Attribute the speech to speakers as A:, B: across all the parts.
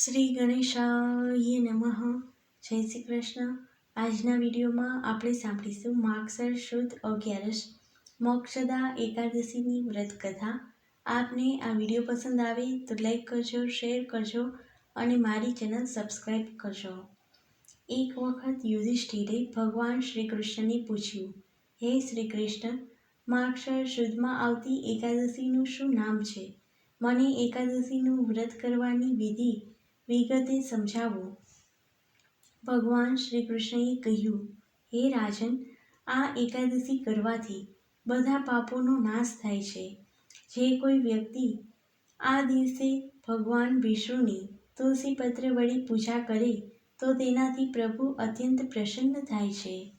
A: શ્રી ગણેશાય નમઃ. જય શ્રી કૃષ્ણ. આજના વિડીયોમાં આપણે સાંભળીશું માગસર શુદ્ધ અગિયારસ મોક્ષદા એકાદશીની વ્રત કથા આપને આ વીડિયો પસંદ આવે તો લાઈક કરજો, શેર કરજો અને મારી ચેનલ સબસ્ક્રાઈબ કરજો. એક વખત યુધિષ્ઠિરે ભગવાન શ્રી કૃષ્ણને પૂછ્યું, હે શ્રી કૃષ્ણ, માગસર શુદ્ધમાં આવતી એકાદશીનું શું નામ છે? મને એકાદશીનું વ્રત કરવાની વિધિ વિગતે સમજાવો. ભગવાન શ્રી કૃષ્ણએ કહ્યું, હે રાજન, આ એકાદશી કરવાથી બધા પાપોનો નાશ થાય છે. જે કોઈ વ્યક્તિ આ દિવસે ભગવાન વિષ્ણુની તુલસીપત્ર વડે પૂજા કરે, તો તેનાથી પ્રભુ અત્યંત પ્રસન્ન થાય છે.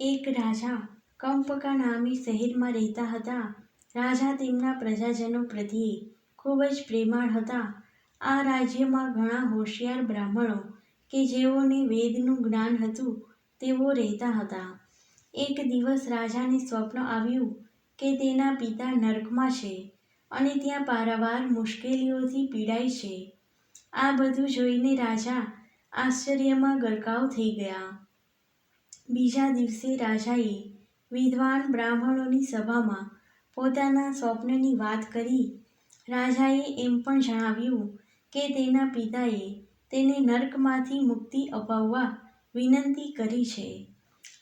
A: એક રાજા કંપકા નામી શહેરમાં રહેતા હતા. રાજા તેમના પ્રજાજનો પ્રત્યે ખૂબ જ પ્રેમાળ હતા. આ રાજ્યમાં ઘણા હોશિયાર બ્રાહ્મણો કે જેઓને વેદનું જ્ઞાન હતું, તેઓ રહેતા હતા. એક દિવસ રાજાને સ્વપ્ન આવ્યું કે તેના પિતા નર્કમાં છે અને ત્યાં પારાવાર મુશ્કેલીઓથી પીડાય છે. આ બધું જોઈને રાજા આશ્ચર્યમાં ગરકાવ થઈ ગયા. બીજા દિવસે રાજાએ વિદ્વાન બ્રાહ્મણોની સભામાં પોતાના સ્વપ્નની વાત કરી. રાજાએ એમ પણ જણાવ્યું કે તેના પિતાએ તેને નર્કમાંથી મુક્તિ અપાવવા વિનંતી કરી છે.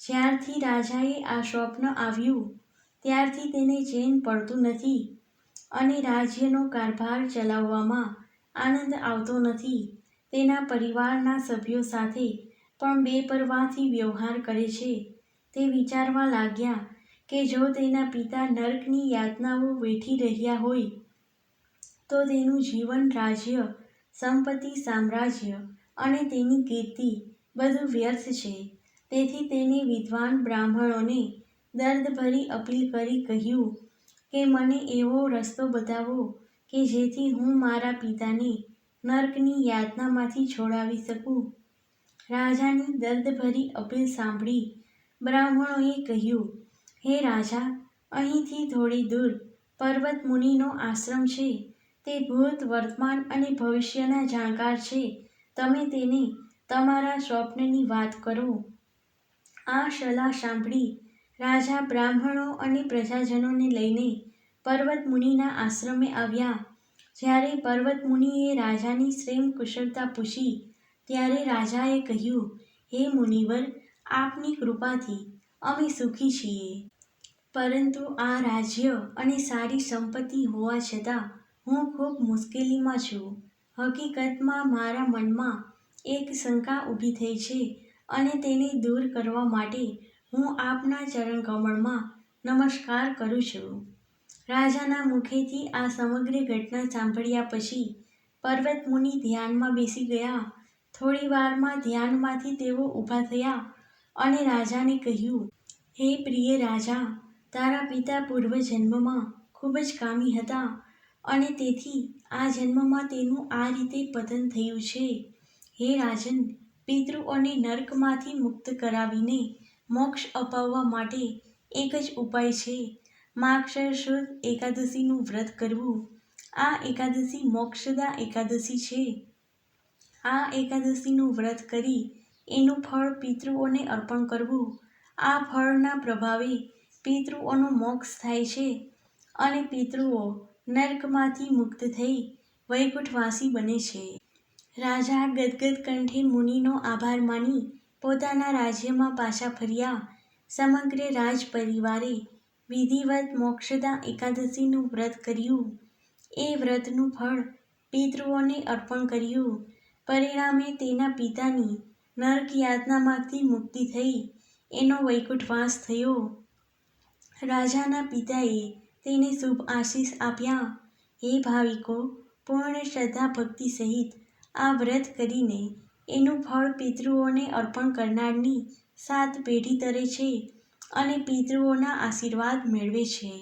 A: જ્યારથી રાજાએ આ સ્વપ્ન આવ્યું, ત્યારથી તેને ચેન પડતું નથી અને રાજ્યનો કારભાર ચલાવવામાં આનંદ આવતો નથી. તેના પરિવારના સભ્યો સાથે પણ બેપરવાથી વ્યવહાર કરે છે. તે વિચારવા લાગ્યા કે જો તેના પિતા નર્કની યાતનાઓ વેઠી રહ્યા હોય, તો તેનું જીવન રાજ્ય સંપત્તિ, સામ્રાજ્ય અને તેની કીર્તિ બધું વ્યર્થ છે. તેથી તેને વિદ્વાન બ્રાહ્મણોને દર્દભરી અપીલ કરી કહ્યું કે, મને એવો રસ્તો બતાવો કે જેથી હું મારા પિતાને નર્કની યાતનામાંથી છોડાવી શકું. રાજાની દર્દભરી અપીલ સાંભળી બ્રાહ્મણોએ કહ્યું, હે રાજા, અહીંથી થોડી દૂર પર્વત મુનિનો આશ્રમ છે. તે ભૂત, વર્તમાન અને ભવિષ્યના જાણકાર છે. તમે તેને તમારા સ્વપ્નની વાત કરો. આ સલાહ સાંભળી રાજા બ્રાહ્મણો અને પ્રજાજનોને લઈને પર્વત મુનિના આશ્રમે આવ્યા. જ્યારે પર્વત મુનિએ રાજાની શ્રેમ કુશળતા પૂછી, ત્યારે રાજાએ કહ્યું, હે મુનિવર, આપની કૃપાથી અમે સુખી છીએ. પરંતુ આ રાજ્ય અને સારી સંપત્તિ હોવા છતાં હું ખૂબ મુશ્કેલીમાં છું. હકીકતમાં મારા મનમાં એક શંકા ઊભી થઈ છે અને તેને દૂર કરવા માટે હું આપના ચરણકમળમાં નમસ્કાર કરું છું. રાજાના મુખેથી આ સમગ્ર ઘટના સાંભળ્યા પછી પર્વત મુનિ ધ્યાનમાં બેસી ગયા. થોડી વારમાં ધ્યાનમાંથી તેઓ ઊભા થયા અને રાજાને કહ્યું, હે પ્રિય રાજા, તારા પિતા પૂર્વજન્મમાં ખૂબ જ કામી હતા. અને તેથી આ જન્મમાં તેનું આ રીતે પતન થયું છે. હે રાજન પિતૃઓને નર્કમાંથી મુક્ત કરાવીને મોક્ષ અપાવવા માટે એક જ ઉપાય છે. માક્ષર શુદ્ધ એકાદશીનું વ્રત કરવું. આ એકાદશી મોક્ષદા એકાદશી છે. આ એકાદશીનું વ્રત કરી એનું ફળ પિતૃઓને અર્પણ કરવું. આ ફળના પ્રભાવે પિતૃઓનો મોક્ષ થાય છે અને પિતૃઓ નર્કમાંથી મુક્ત થઈ વૈકુંઠવાસી બને છે. રાજા ગદગદ કંઠે મુનિનો આભાર માની પોતાના રાજ્યમાં પાછા ફર્યા. સમગ્ર રાજ પરિવારે વિધિવત મોક્ષદા એકાદશીનું વ્રત કર્યું. એ વ્રતનું ફળ પિતૃઓને અર્પણ કર્યું. પરિણામે તેના પિતાની નર્ક યાતનામાંથી મુક્તિ થઈ. એનો વૈકુંઠવાસ થયો. રાજાના પિતાએ તેને શુભ આશીષ આપ્યા. હે ભાવિકો, પૂર્ણ શ્રદ્ધા ભક્તિ સહિત આ વ્રત કરીને એનું ફળ પિતૃઓને અર્પણ કરનારની સાત પેઢી તરે છે અને પિતૃઓના આશીર્વાદ મેળવે છે.